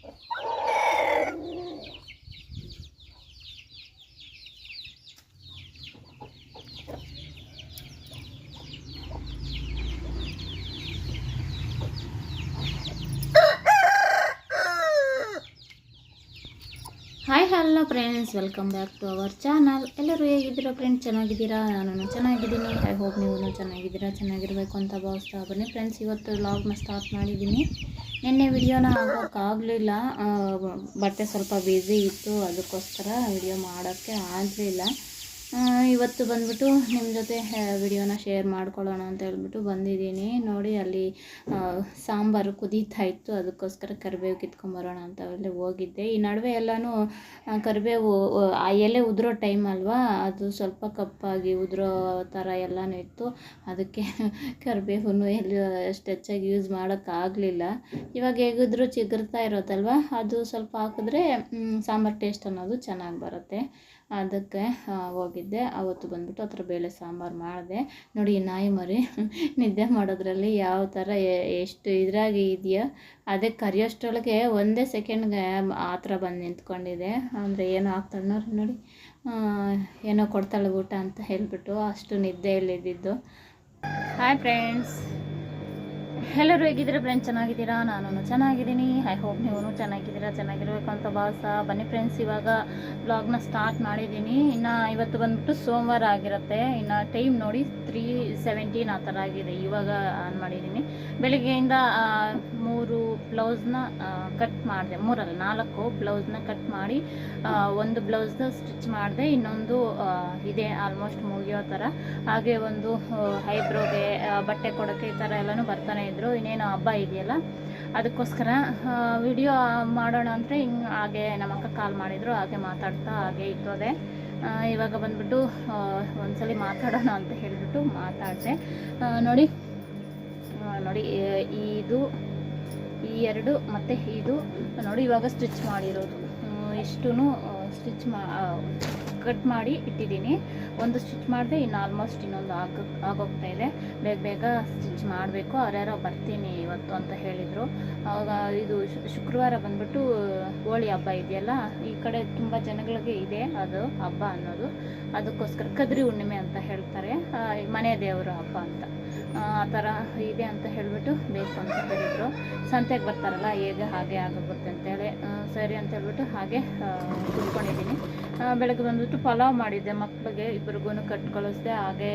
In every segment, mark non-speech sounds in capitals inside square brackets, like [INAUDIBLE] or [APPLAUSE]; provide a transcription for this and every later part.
Hi hello friends welcome back to our channel ಎಲ್ಲರೂ ಹೇಗಿದ್ದೀರಾ friends ಚೆನ್ನಾಗಿದ್ದೀರಾ? ನಾನು ಚೆನ್ನಾಗಿದ್ದೀನಿ. ಐ ಹೋಪ್ ನೀವು ಚೆನ್ನಾಗಿದ್ದೀರಾ? ಚೆನ್ನಾಗಿರಬೇಕು ಅಂತ ಭಾವಿಸ್ತಾ ಬನ್ನಿ ಫ್ರೆಂಡ್ಸ್ ಇವತ್ತು ವ್ಲಾಗ್ನ ಸ್ಟಾರ್ಟ್ ಮಾಡಿದ್ದೀನಿ. ನಿನ್ನೆ ವಿಡಿಯೋನ ಆಗೋಕ್ಕಾಗಲಿಲ್ಲ ಬಟ್ಟೆ ಸ್ವಲ್ಪ ಬ್ಯುಸಿ ಇತ್ತು ಅದಕ್ಕೋಸ್ಕರ ವಿಡಿಯೋ ಮಾಡೋಕ್ಕೆ ಆಗಲಿಲ್ಲ. ಇವತ್ತು ಬಂದ್ಬಿಟ್ಟು ನಿಮ್ಮ ಜೊತೆ ವಿಡಿಯೋನ ಶೇರ್ ಮಾಡ್ಕೊಳ್ಳೋಣ ಅಂತ ಹೇಳ್ಬಿಟ್ಟು ಬಂದಿದ್ದೀನಿ. ನೋಡಿ, ಅಲ್ಲಿ ಸಾಂಬಾರು ಕುದೀತಾ ಇತ್ತು. ಅದಕ್ಕೋಸ್ಕರ ಕರಿಬೇವು ಕಿತ್ಕೊಂಬರೋಣ ಅಂತ ಅಲ್ಲಿ ಹೋಗಿದ್ದೆ. ಈ ನಡುವೆ ಎಲ್ಲನೂ ಕರಿಬೇವು, ಆ ಎಲೆ ಉದುರೋ ಟೈಮ್ ಅಲ್ವಾ? ಅದು ಸ್ವಲ್ಪ ಕಪ್ಪಾಗಿ ಉದುರೋ ಥರ ಎಲ್ಲನೂ ಇತ್ತು. ಅದಕ್ಕೆ [LAUGHS] ಕರಿಬೇವು ಎಲ್ಲಿ, ಅಷ್ಟು ಹೆಚ್ಚಾಗಿ ಯೂಸ್ ಮಾಡೋಕ್ಕಾಗಲಿಲ್ಲ. ಇವಾಗ ಹೇಗಿದ್ರೂ ಚಿಗುರ್ತಾ ಇರೋದಲ್ವ ಅದು ಸ್ವಲ್ಪ ಹಾಕಿದ್ರೆ ಸಾಂಬಾರು ಟೇಸ್ಟ್ ಅನ್ನೋದು ಚೆನ್ನಾಗಿ ಬರುತ್ತೆ. ಅದಕ್ಕೆ ಹೋಗಿದ್ದೆ. ಅವತ್ತು ಬಂದ್ಬಿಟ್ಟು ಹತ್ರ ಬೇಳೆ ಸಾಂಬಾರು ಮಾಡಿದೆ. ನೋಡಿ ನಾಯಿ ಮರಿ, ನಿದ್ದೆ ಮಾಡೋದ್ರಲ್ಲಿ ಯಾವ ಥರ ಎಷ್ಟು ಇದ್ರಾಗಿ ಇದೆಯೋ? ಅದೇ ಕರಿಯೋಷ್ಟರೊಳಗೆ ಒಂದೇ ಸೆಕೆಂಡ್ಗೆ ಆ ಥರ ಬಂದು ನಿಂತ್ಕೊಂಡಿದೆ. ಅಂದರೆ ಏನೋ ಆಗ್ತಾಳೆ ನೋಡಿ ನೋಡಿ. ಏನೋ ಕೊಡ್ತಾಳೆ ಊಟ ಅಂತ ಹೇಳ್ಬಿಟ್ಟು ಅಷ್ಟು ನಿದ್ದೆಯಲ್ಲಿದ್ದಿದ್ದು. ಹಾಯ್ ಫ್ರೆಂಡ್ಸ್ ಎಲ್ಲರೂ ಹೇಗಿದ್ದೀರಾ ಫ್ರೆಂಡ್ಸ್ ಚೆನ್ನಾಗಿದ್ದೀರಾ? ನಾನು ಚೆನ್ನಾಗಿದ್ದೀನಿ. ಐ ಹೋಪ್ ನೀವು ಚೆನ್ನಾಗಿದ್ದೀರಾ, ಚೆನ್ನಾಗಿರ್ಬೇಕು ಅಂತ ಭಾವಿಸ ಬನ್ನಿ ಫ್ರೆಂಡ್ಸ್ ಇವಾಗ ಬ್ಲಾಗ್ನ ಸ್ಟಾರ್ಟ್ ಮಾಡಿದ್ದೀನಿ. ಇನ್ನು ಇವತ್ತು ಬಂದ್ಬಿಟ್ಟು ಸೋಮವಾರ ಆಗಿರುತ್ತೆ. ಇನ್ನು ಟೈಮ್ ನೋಡಿ ತ್ರೀ ಸೆವೆಂಟೀನ್ ಆ ಥರ ಆಗಿದೆ. ಇವಾಗ ಆನ್ ಮಾಡಿದ್ದೀನಿ. ಬೆಳಿಗ್ಗೆಯಿಂದ ಮೂರು ಬ್ಲೌಸ್ನ ಕಟ್ ಮಾಡಿದೆ. ಮೂರಲ್ಲ, ನಾಲ್ಕು ಬ್ಲೌಸ್ನ ಕಟ್ ಮಾಡಿ ಒಂದು ಬ್ಲೌಸ್ನ ಸ್ಟಿಚ್ ಮಾಡಿದೆ. ಇನ್ನೊಂದು ಇದೆ, ಆಲ್ಮೋಸ್ಟ್ ಮುಗಿಯೋ ಥರ. ಹಾಗೆ ಒಂದು ಐಬ್ರೋಗೆ ಬಟ್ಟೆ ಕೊಡೋಕ್ಕೆ ಈ ಥರ ಎಲ್ಲನೂ ಬರ್ತಾನೆ ಇದ್ರು. ಇನ್ನೇನು ಹಬ್ಬ ಇದೆಯಲ್ಲ, ಅದಕ್ಕೋಸ್ಕರ ವಿಡಿಯೋ ಮಾಡೋಣ ಅಂದರೆ ಹಿಂಗೆ ಹಾಗೆ ನಮ್ಮ ಅಕ್ಕ ಕಾಲ್ ಮಾಡಿದ್ರು. ಹಾಗೆ ಮಾತಾಡ್ತಾ ಹಾಗೆ ಇಟ್ಟೋದೆ ಇವಾಗ ಬಂದ್ಬಿಟ್ಟು ಒಂದ್ಸಲಿ ಮಾತಾಡೋಣ ಅಂತ ಹೇಳಿಬಿಟ್ಟು ಮಾತಾಡಿದೆ. ನೋಡಿ ನೋಡಿ ಇದು ಈ ಎರಡು ಮತ್ತು ಇದು ನೋಡಿ ಇವಾಗ ಸ್ಟಿಚ್ ಮಾಡಿರೋದು. ಇಷ್ಟು ಸ್ಟಿಚ್ ಮಾ ಕಟ್ ಮಾಡಿ ಇಟ್ಟಿದ್ದೀನಿ. ಒಂದು ಸ್ಟಿಚ್ ಮಾಡಿದೆ ಇನ್ನು ಆಲ್ಮೋಸ್ಟ್ ಇನ್ನೊಂದು ಆಗ, ಆಗೋಗ್ತಾ ಇದೆ. ಬೇಗ ಬೇಗ ಸ್ಟಿಚ್ ಮಾಡಬೇಕು. ಅವ್ರ್ಯಾರೋ ಬರ್ತೀನಿ ಇವತ್ತು ಅಂತ ಹೇಳಿದರು. ಆವಾಗ ಇದು ಶುಕ್ರವಾರ ಬಂದ್ಬಿಟ್ಟು ಹೋಳಿ ಹಬ್ಬ ಇದೆಯಲ್ಲ, ಈ ಕಡೆ ತುಂಬ ಜನಗಳಿಗೆ ಇದೆ ಅದು ಹಬ್ಬ ಅನ್ನೋದು. ಅದಕ್ಕೋಸ್ಕರ ಕದ್ರಿ ಹುಣ್ಣಿಮೆ ಅಂತ ಹೇಳ್ತಾರೆ. ಮನೆ ದೇವರು ಹಬ್ಬ ಅಂತ. ಆ ಥರ ಇದೆ ಅಂತ ಹೇಳಿಬಿಟ್ಟು ಬೇಕು ಅಂತ ಹೇಳಿದರು ಸಂತೆಗೆ ಬರ್ತಾರಲ್ಲ, ಹೇಗೆ ಹಾಗೆ ಆಗೋಗುತ್ತೆ ಅಂತೇಳಿ ಸರಿ ಅಂತ ಹೇಳಿಬಿಟ್ಟು ಹಾಗೆ ಕುತ್ಕೊಂಡಿದ್ದೀನಿ. ಬೆಳಗ್ಗೆ ಬಂದ್ಬಿಟ್ಟು ಪಲಾವ್ ಮಾಡಿದ್ದೆ. ಮಕ್ಕಳಿಗೆ ಇಬ್ಬರಿಗೂ ಕಟ್ ಕಳಿಸ್ದೆ ಹಾಗೆ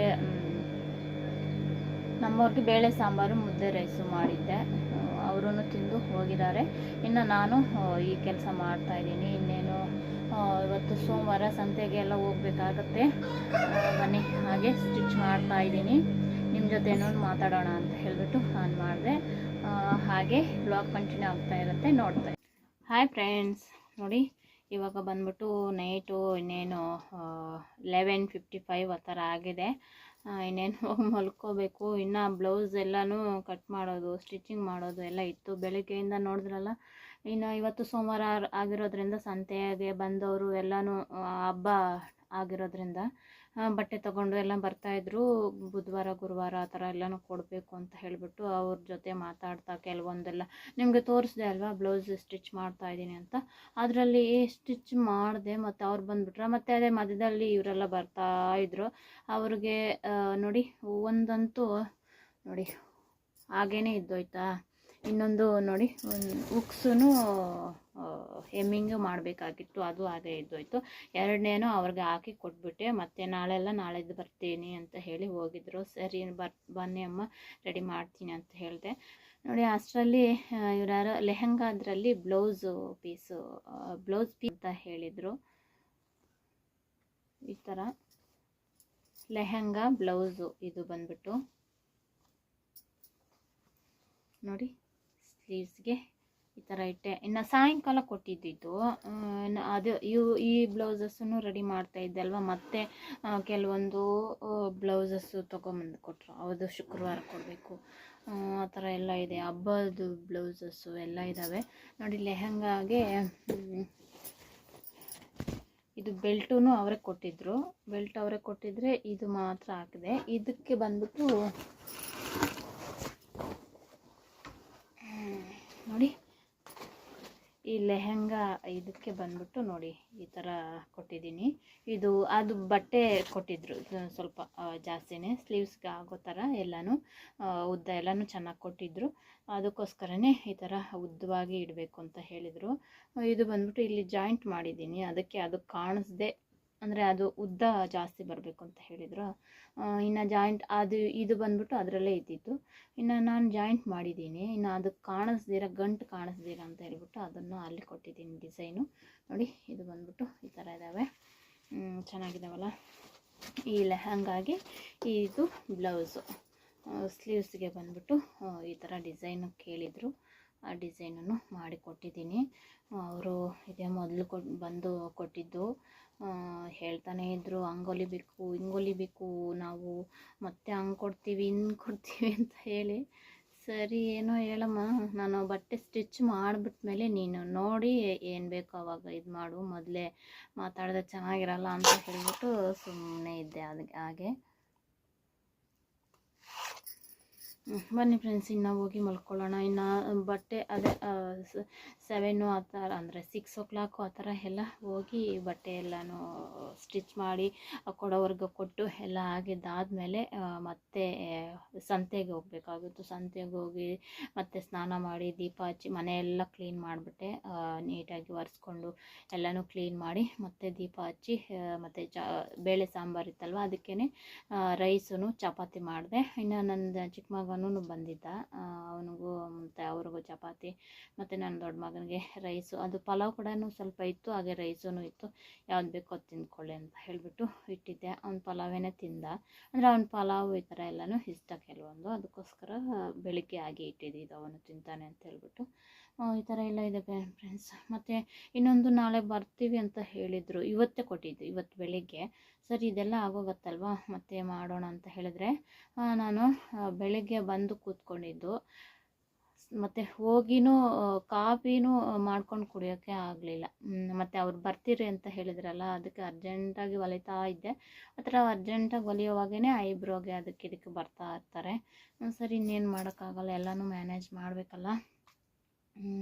ನಮ್ಮವ್ರಿಗೆ ಬೇಳೆ ಸಾಂಬಾರು, ಮುದ್ದೆ ರೈಸು ಮಾಡಿದ್ದೆ. ಅವರೂ ತಿಂದು ಹೋಗಿದ್ದಾರೆ. ಇನ್ನು ನಾನು ಈ ಕೆಲಸ ಮಾಡ್ತಾ ಇದ್ದೀನಿ. ಇನ್ನೇನು ಇವತ್ತು ಸೋಮವಾರ ಸಂತೆಗೆ ಎಲ್ಲ ಹೋಗ್ಬೇಕಾಗತ್ತೆ ಬನ್ನಿ, ಹಾಗೆ ಸ್ಟಿಚ್ ಮಾಡ್ತಾ ಇದ್ದೀನಿ. ನಿಮ್ಮ ಏನೋ ಮಾತಾಡೋಣ ಅಂತ ಹೇಳಿಬಿಟ್ಟು ಆನ್ ಮಾಡಿದೆ. ಹಾಗೆ ಬ್ಲಾಗ್ ಕಂಟಿನ್ಯೂ ಆಗ್ತಾ ಇರುತ್ತೆ, ನೋಡ್ತಾ ಹಾಯ್ ಫ್ರೆಂಡ್ಸ್ ನೋಡಿ, ಇವಾಗ ಬಂದ್ಬಿಟ್ಟು ನೈಟು ಇನ್ನೇನು ಲೆವೆನ್ ಫಿಫ್ಟಿ ಫೈವ್ ಆ ಥರ ಆಗಿದೆ. ಇನ್ನೇನು [LAUGHS] ಮಲ್ಕೋಬೇಕು. ಇನ್ನು ಬ್ಲೌಸ್ ಎಲ್ಲನೂ ಕಟ್ ಮಾಡೋದು ಸ್ಟಿಚಿಂಗ್ ಮಾಡೋದು ಎಲ್ಲ ಇತ್ತು. ಬೆಳಗ್ಗೆಯಿಂದ ನೋಡಿದ್ರಲ್ಲ, ಇನ್ನು ಇವತ್ತು ಸೋಮವಾರ ಆಗಿರೋದ್ರಿಂದ ಸಂತೆಗೆ ಬಂದವರು ಎಲ್ಲನೂ ಹಬ್ಬ ಆಗಿರೋದ್ರಿಂದ ಬಟ್ಟೆ ತಗೊಂಡು ಎಲ್ಲ ಬರ್ತಾಯಿದ್ರು ಬುಧವಾರ, ಗುರುವಾರ ಆ ಥರ ಎಲ್ಲನೂ ಕೊಡಬೇಕು ಅಂತ ಹೇಳಿಬಿಟ್ಟು ಅವ್ರ ಜೊತೆ ಮಾತಾಡ್ತಾ ಕೆಲವೊಂದೆಲ್ಲ. ನಿಮಗೆ ತೋರಿಸ್ದೆ ಅಲ್ವಾ, ಬ್ಲೌಸ್ ಸ್ಟಿಚ್ ಮಾಡ್ತಾ ಇದ್ದೀನಿ ಅಂತ. ಅದರಲ್ಲಿ ಸ್ಟಿಚ್ ಮಾಡಿದೆ ಮತ್ತು ಅವ್ರು ಬಂದುಬಿಟ್ರೆ. ಮತ್ತು ಅದೇ ಮಧ್ಯದಲ್ಲಿ ಇವರೆಲ್ಲ ಬರ್ತಾ ಇದ್ರು. ಅವ್ರಿಗೆ ನೋಡಿ ಒಂದಂತೂ, ನೋಡಿ ಹಾಗೇ ಇದ್ದೋಯ್ತಾ. ಇನ್ನೊಂದು ನೋಡಿ, ಒಂದು ಉಕ್ಸೂ ಹೆಮ್ಮಿಂಗ್ ಮಾಡಬೇಕಾಗಿತ್ತು, ಅದು ಹಾಗೆ ಇದ್ದೋಯ್ತು. ಎರಡನೇನೋ ಅವ್ರಿಗೆ ಹಾಕಿ ಕೊಟ್ಬಿಟ್ಟೆ, ಮತ್ತು ನಾಳೆಲ್ಲ ನಾಳೆದು ಬರ್ತೀನಿ ಅಂತ ಹೇಳಿ ಹೋಗಿದ್ರು. ಸರಿ, ಬರ್, ಬನ್ನಿ ಅಮ್ಮ ರೆಡಿ ಮಾಡ್ತೀನಿ ಅಂತ ಹೇಳಿದೆ. ನೋಡಿ, ಅಷ್ಟರಲ್ಲಿ ಇವ್ರ್ಯಾರೋ ಲೆಹಂಗಾದ್ರಲ್ಲಿ ಬ್ಲೌಸು ಪೀಸು ಬ್ಲೌಸ್ ಪೀಸ್ ಅಂತ ಹೇಳಿದರು. ಈ ಥರ ಲೆಹಂಗಾ ಬ್ಲೌಸು ಇದು ಬಂದ್ಬಿಟ್ಟು. ನೋಡಿ ಸ್ಲೀವ್ಸ್ಗೆ ಈ ಥರ ಇಟ್ಟೆ. ಇನ್ನು ಸಾಯಂಕಾಲ ಕೊಟ್ಟಿದ್ದಿದ್ದು ಅದು ಇವು ಈ ಬ್ಲೌಸಸ್ಸನ್ನು ರೆಡಿ ಮಾಡ್ತಾ ಇದ್ದೆ ಅಲ್ವಾ? ಮತ್ತೆ ಕೆಲವೊಂದು ಬ್ಲೌಸಸ್ಸು ತೊಗೊಂಬಂದು ಕೊಟ್ಟರು ಅದು ಶುಕ್ರವಾರ ಕೊಡಬೇಕು. ಆ ಥರ ಎಲ್ಲ ಇದೆ. ಹಬ್ಬದ್ದು ಬ್ಲೌಸಸ್ಸು ಎಲ್ಲ ಇದ್ದಾವೆ ನೋಡಿ ಲೆಹಂಗಾಗೆ ಇದು ಬೆಲ್ಟೂ ಅವರೇ ಕೊಟ್ಟಿದ್ದರು ಬೆಲ್ಟ್ ಅವರೇ ಕೊಟ್ಟಿದ್ರೆ ಇದು ಮಾತ್ರ ಹಾಕಿದೆ. ಇದಕ್ಕೆ ಬಂದ್ಬಿಟ್ಟು ಹ್ಮ್, ನೋಡಿ ಲೆಹೆಂಗಾ ಇದಕ್ಕೆ ಬಂದ್ಬಿಟ್ಟು ನೋಡಿ ಈ ಥರ ಕೊಟ್ಟಿದ್ದೀನಿ. ಇದು ಅದು ಬಟ್ಟೆ ಕೊಟ್ಟಿದ್ರು ಸ್ವಲ್ಪ ಜಾಸ್ತಿನೇ, ಸ್ಲೀವ್ಸ್ಗೆ ಆಗೋ ಥರ ಎಲ್ಲನೂ ಉದ್ದ ಎಲ್ಲನೂ ಚೆನ್ನಾಗಿ ಕೊಟ್ಟಿದ್ರು. ಅದಕ್ಕೋಸ್ಕರನೇ ಈ ಥರ ಉದ್ದವಾಗಿ ಇಡಬೇಕು ಅಂತ ಹೇಳಿದರು. ಇದು ಬಂದ್ಬಿಟ್ಟು ಇಲ್ಲಿ ಜಾಯಿಂಟ್ ಮಾಡಿದ್ದೀನಿ. ಅದಕ್ಕೆ ಅದು ಕಾಣಿಸ್ದೆ ಅಂದರೆ ಅದು ಉದ್ದ ಜಾಸ್ತಿ ಬರಬೇಕು ಅಂತ ಹೇಳಿದರು. ಇನ್ನು ಜಾಯಿಂಟ್ ಅದು ಇದು ಬಂದ್ಬಿಟ್ಟು ಅದರಲ್ಲೇ ಇದ್ದಿತ್ತು ಇನ್ನು ನಾನು ಜಾಯಿಂಟ್ ಮಾಡಿದ್ದೀನಿ. ಇನ್ನು ಅದು ಕಾಣಿಸ್ದಿರ, ಗಂಟು ಕಾಣಿಸ್ದಿರ ಅಂತ ಹೇಳಿಬಿಟ್ಟು ಅದನ್ನು ಅಲ್ಲಿ ಕೊಟ್ಟಿದ್ದೀನಿ ಡಿಸೈನು ನೋಡಿ, ಇದು ಬಂದ್ಬಿಟ್ಟು ಈ ಥರ ಇದ್ದಾವೆ ಚೆನ್ನಾಗಿದ್ದಾವಲ್ಲ ಈ ಲೆಹಂಗಾಗಿ ಇದು ಬ್ಲೌಸು ಸ್ಲೀವ್ಸ್ಗೆ ಬಂದ್ಬಿಟ್ಟು ಈ ಥರ ಡಿಸೈನು ಕೇಳಿದರು. ಆ ಡಿಸೈನನ್ನು ಮಾಡಿ ಕೊಟ್ಟಿದ್ದೀನಿ. ಅವರು ಇದೇ ಮೊದಲು ಕೊಟ್ಟು ಬಂದು ಕೊಟ್ಟಿದ್ದು. ಹೇಳ್ತಾನೇ ಇದ್ದರು ಹಂಗೆ ಹೊಲಿಬೇಕು ಹಿಂಗೆ ಹೊಲಿಬೇಕು ನಾವು ಮತ್ತೆ ಹಂಗೆ ಕೊಡ್ತೀವಿ, ಹಿಂಗೆ ಕೊಡ್ತೀವಿ ಅಂತ ಹೇಳಿ. ಸರಿ, ಏನೋ ಹೇಳಮ್ಮ, ನಾನು ಬಟ್ಟೆ ಸ್ಟಿಚ್ ಮಾಡಿಬಿಟ್ಮೇಲೆ ನೀನು ನೋಡಿ ಏನು ಬೇಕೋ ಅವಾಗ ಇದು ಮಾಡು. ಮೊದಲೇ ಮಾತಾಡಿದ್ರೆ ಚೆನ್ನಾಗಿರಲ್ಲ ಅಂತ ಹೇಳಿಬಿಟ್ಟು ಸುಮ್ಮನೆ ಇದ್ದೆ ಅದಕ್ಕೆ ಹಾಗೆ. ಬನ್ನಿ ಫ್ರೆಂಡ್ಸ್ ಇನ್ನು ಹೋಗಿ ಮಲ್ಕೊಳ್ಳೋಣ. ಇನ್ನು ಬಟ್ಟೆ ಅದೇ ಸೆವೆನ್ನು ಆ ಥರ ಅಂದರೆ ಸಿಕ್ಸ್ ಓ ಕ್ಲಾಕು ಆ ಥರ ಎಲ್ಲ ಹೋಗಿ ಬಟ್ಟೆ ಎಲ್ಲನೂ ಸ್ಟಿಚ್ ಮಾಡಿ ಕೊಡೋವರೆಗೂ ಕೊಟ್ಟು ಎಲ್ಲ ಆಗಿದ್ದಾದಮೇಲೆ ಮತ್ತೆ ಸಂತೆಗೆ ಹೋಗ್ಬೇಕಾಗಿತ್ತು. ಸಂತೆಗೆ ಹೋಗಿ ಮತ್ತೆ ಸ್ನಾನ ಮಾಡಿ, ದೀಪ ಹಚ್ಚಿ ಮನೆಯೆಲ್ಲ ಕ್ಲೀನ್ ಮಾಡಿಬಿಟ್ಟೆ. ನೀಟಾಗಿ ಒರೆಸ್ಕೊಂಡು ಎಲ್ಲನೂ ಕ್ಲೀನ್ ಮಾಡಿ, ಮತ್ತೆ ದೀಪ ಹಚ್ಚಿ ಮತ್ತು ಚ, ಬೇಳೆ ಸಾಂಬಾರು ಇತ್ತಲ್ವ ಅದಕ್ಕೇ ರೈಸು ಚಪಾತಿ ಮಾಡಿದೆ. ಇನ್ನು ನನ್ನ ಚಿಕ್ಕ ಮಗನೂ ಬಂದಿದ್ದ. ಅವನಿಗೂ ಮತ್ತು ಅವ್ರಿಗೂ ಚಪಾತಿ ಮತ್ತು ನನ್ನ ದೊಡ್ಡ ಮಗನಿಗೆ ರೈಸು ಅದು ಪಲಾವ್ ಕೂಡ ಸ್ವಲ್ಪ ಇತ್ತು, ಹಾಗೆ ರೈಸೂ ಇತ್ತು. ಯಾವ್ದು ಬೇಕೋ ಅದು ತಿಂದ್ಕೊಳ್ಳಿ ಅಂತ ಹೇಳಿಬಿಟ್ಟು ಇಟ್ಟಿದ್ದೆ. ಅವ್ನು ಪಲಾವೇನೇ ತಿಂದ. ಅಂದರೆ ಅವ್ನ ಪಲಾವ್ ಈ ಥರ ಎಲ್ಲನೂ ಇಷ್ಟ ಕೆಲವೊಂದು. ಅದಕ್ಕೋಸ್ಕರ, ಬೆಳಿಗ್ಗೆ ಆಗಿ ಇಟ್ಟಿದ್ದು. ಅವನು ತಿಂತಾನೆ ಅಂತ ಹೇಳ್ಬಿಟ್ಟು. ಈ ಥರ ಎಲ್ಲ ಇದೆ ಫ್ರೆಂಡ್ಸ್ ಮತ್ತು ಇನ್ನೊಂದು ನಾಳೆ ಬರ್ತೀವಿ ಅಂತ ಹೇಳಿದರು. ಇವತ್ತೇ ಕೊಟ್ಟಿದ್ದು, ಇವತ್ತು ಬೆಳಿಗ್ಗೆ. ಸರಿ, ಇದೆಲ್ಲ ಆಗೋಗತ್ತಲ್ವಾ? ಮತ್ತೆ ಮಾಡೋಣ ಅಂತ ಹೇಳಿದ್ರೆ ನಾನು ಬೆಳಿಗ್ಗೆ ಬಂದು ಕೂತ್ಕೊಂಡಿದ್ದು. ಮತ್ತು ಹೋಗಿನೂ ಕಾಫಿನೂ ಮಾಡ್ಕೊಂಡು ಕುಡಿಯೋಕ್ಕೆ ಆಗಲಿಲ್ಲ. ಮತ್ತು ಅವ್ರು ಬರ್ತೀರಿ ಅಂತ ಹೇಳಿದ್ರಲ್ಲ, ಅದಕ್ಕೆ ಅರ್ಜೆಂಟಾಗಿ ಹೊಲಿತಾ ಇದ್ದೆ. ಆ ಥರ ಅರ್ಜೆಂಟಾಗಿ ಹೊಲಿಯೋವಾಗೇ ಐಬ್ರೋಗೆ ಅದಕ್ಕೆ ಇದಕ್ಕೆ ಬರ್ತಾ ಇರ್ತಾರೆ. ಸರಿ, ಇನ್ನೇನು ಮಾಡೋಕ್ಕಾಗಲ್ಲ, ಎಲ್ಲನೂ ಮ್ಯಾನೇಜ್ ಮಾಡಬೇಕಲ್ಲ.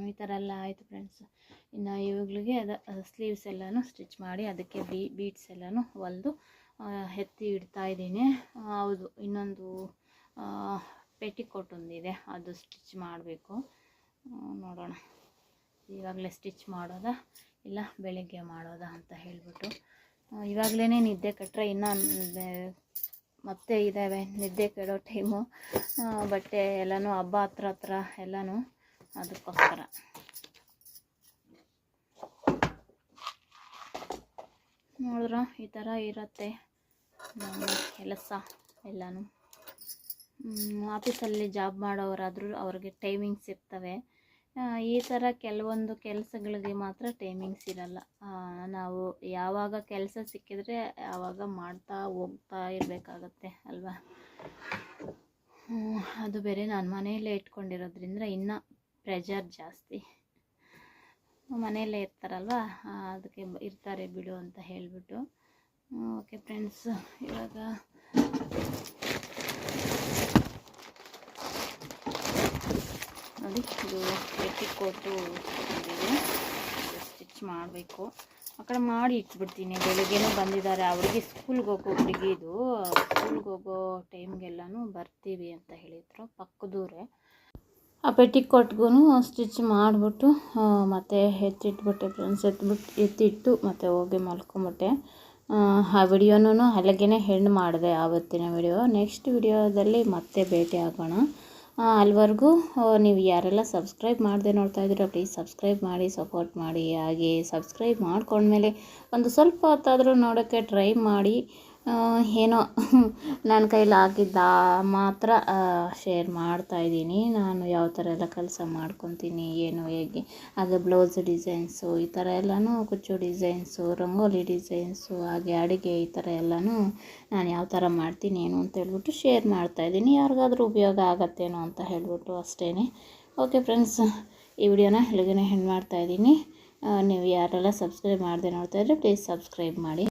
ಈ ಥರ ಎಲ್ಲ ಆಯಿತು ಫ್ರೆಂಡ್ಸ್ ಇನ್ನು ಇವುಗಳಿಗೆ ಅದು ಸ್ಲೀವ್ಸ್ ಎಲ್ಲನೂ ಸ್ಟಿಚ್ ಮಾಡಿ ಅದಕ್ಕೆ ಬೀ ಬೀಟ್ಸ್ ಎಲ್ಲನೂ ಹೊಲಿದು ಎತ್ತಿ ಇಡ್ತಾ ಇದ್ದೀನಿ. ಹೌದು, ಇನ್ನೊಂದು ಪೆಟಿಕೋಟ್ ಒಂದಿದೆ ಅದು ಸ್ಟಿಚ್ ಮಾಡಬೇಕು. ನೋಡೋಣ. ಇವಾಗಲೇ ಸ್ಟಿಚ್ ಮಾಡೋದಾ, ಇಲ್ಲ ಬೆಳಿಗ್ಗೆ ಮಾಡೋದಾ ಅಂತ ಹೇಳಿಬಿಟ್ಟು. ಇವಾಗಲೇ ನಿದ್ದೆ ಕಟ್ಟರೆ ಇನ್ನೂ ಮತ್ತೆ ಇದ್ದಾವೆ ನಿದ್ದೆ ಕೆಡೋ ಟೈಮು ಬಟ್ಟೆ ಎಲ್ಲನೂ ಹಬ್ಬ ಹತ್ರ ಹತ್ರ ಎಲ್ಲನೂ ಅದಕ್ಕೋಸ್ಕರ. ನೋಡಿದ್ರ, ಈ ಥರ ಇರುತ್ತೆ ನಮ್ಮ ಕೆಲಸ ಎಲ್ಲನೂ. ಆಫೀಸಲ್ಲಿ ಜಾಬ್ ಮಾಡೋರಾದರೂ ಅವ್ರಿಗೆ ಟೈಮಿಂಗ್ಸ್ ಇರ್ತವೆ. ಈ ಥರ ಕೆಲವೊಂದು ಕೆಲಸಗಳಿಗೆ ಮಾತ್ರ ಟೈಮಿಂಗ್ಸ್ ಇರಲ್ಲ. ನಾವು ಯಾವಾಗ ಕೆಲಸ ಸಿಕ್ಕಿದ್ರೆ ಆವಾಗ ಮಾಡ್ತಾ ಹೋಗ್ತಾ ಇರಬೇಕಾಗತ್ತೆ, ಅಲ್ವಾ? ಅದು ಬೇರೆ. ನಾನು ಮನೆಯಲ್ಲೇ ಇಟ್ಕೊಂಡಿರೋದ್ರಿಂದ ಇನ್ನೂ ಪ್ರೆಜರ್ ಜಾಸ್ತಿ. ಮನೆಯಲ್ಲೇ ಇರ್ತಾರಲ್ವ? ಅದಕ್ಕೆ ಇರ್ತಾರೆ ಬಿಡು ಅಂತ ಹೇಳಿಬಿಟ್ಟು. ಓಕೆ ಫ್ರೆಂಡ್ಸ್ ಇವಾಗ ನೋಡಿ, ಇದು ಕೊಟ್ಟು ಬಂದಿದೆ ಸ್ಟಿಚ್ ಮಾಡಬೇಕು. ಆ ಕಡೆ ಮಾಡಿ ಇಟ್ಬಿಡ್ತೀನಿ. ಬೆಳಿಗ್ಗೆನೂ ಬಂದಿದ್ದಾರೆ. ಅವರಿಗೆ ಸ್ಕೂಲ್ಗೆ ಹೋಗೋ ಹುಡುಗಿದು ಸ್ಕೂಲ್ಗೆ ಹೋಗೋ ಟೈಮ್ಗೆಲ್ಲನೂ ಬರ್ತೀವಿ ಅಂತ ಹೇಳಿದರು. ಪಕ್ಕದೂರೇ. ಆ ಪೆಟ್ಟಿಕೋಟ್ಗೂ ಸ್ಟಿಚ್ ಮಾಡಿಬಿಟ್ಟು ಮತ್ತು ಎತ್ತಿಟ್ಬಿಟ್ಟೆ ಫ್ರೆಂಡ್ಸ್ ಎತ್ಬಿಟ್ಟು ಎತ್ತಿಟ್ಟು ಮತ್ತೆ ಹೋಗಿ ಮಲ್ಕೊಂಬಿಟ್ಟೆ. ಆ, ವಿಡಿಯೋನೂ ಅಲ್ಲಿಗೆ ಹೆಣ್ಣು ಮಾಡಿದೆ ಆವತ್ತಿನ ವಿಡಿಯೋ. ನೆಕ್ಸ್ಟ್ ವಿಡಿಯೋದಲ್ಲಿ ಮತ್ತೆ ಭೇಟಿ ಆಗೋಣ. ಅಲ್ಲಿವರೆಗೂ ನೀವು ಯಾರೆಲ್ಲ ಸಬ್ಸ್ಕ್ರೈಬ್ ಮಾಡದೆ ನೋಡ್ತಾ ಇದ್ದೀರೋ ಪ್ಲೀಸ್ ಸಬ್ಸ್ಕ್ರೈಬ್ ಮಾಡಿ ಸಪೋರ್ಟ್ ಮಾಡಿ ಹಾಗೆ ಸಬ್ಸ್ಕ್ರೈಬ್ ಮಾಡ್ಕೊಂಡ್ಮೇಲೆ ಒಂದು ಸ್ವಲ್ಪ ಹೊತ್ತಾದರೂ ನೋಡೋಕ್ಕೆ ಟ್ರೈ ಮಾಡಿ. ಏನೋ [LAUGHS] ನನ್ನ ಕೈಲಿ ಆಗಿದ್ದ ಮಾತ್ರ ಶೇರ್ ಮಾಡ್ತಾ ಇದ್ದೀನಿ. ನಾನು ಯಾವ ಥರ ಎಲ್ಲ ಕೆಲಸ ಮಾಡ್ಕೊತೀನಿ, ಏನು, ಹೇಗೆ, ಅದು ಬ್ಲೌಸ್ ಡಿಸೈನ್ಸು ಈ ಥರ ಎಲ್ಲನೂ, ಕುಚ್ಚು ಡಿಸೈನ್ಸು ರಂಗೋಲಿ ಡಿಸೈನ್ಸು ಹಾಗೆ ಅಡುಗೆ ಈ ಥರ ಎಲ್ಲನೂ ನಾನು ಯಾವ ಥರ ಮಾಡ್ತೀನಿ, ಏನು ಅಂತ ಹೇಳ್ಬಿಟ್ಟು ಶೇರ್ ಮಾಡ್ತಾ ಇದ್ದೀನಿ. ಯಾರಿಗಾದ್ರೂ ಉಪಯೋಗ ಆಗತ್ತೇನೋ ಅಂತ ಹೇಳ್ಬಿಟ್ಟು ಅಷ್ಟೇ ಓಕೆ ಫ್ರೆಂಡ್ಸ್ ಈ ವಿಡಿಯೋನ ಎಲ್ಲಿಗೆ ಹೆಣ್ಣು ಮಾಡ್ತಾ ಇದ್ದೀನಿ. ನೀವು ಯಾರೆಲ್ಲ ಸಬ್ಸ್ಕ್ರೈಬ್ ಮಾಡಿದೆ ನೋಡ್ತಾ ಇದ್ರೆ ಪ್ಲೀಸ್ ಸಬ್ಸ್ಕ್ರೈಬ್ ಮಾಡಿ.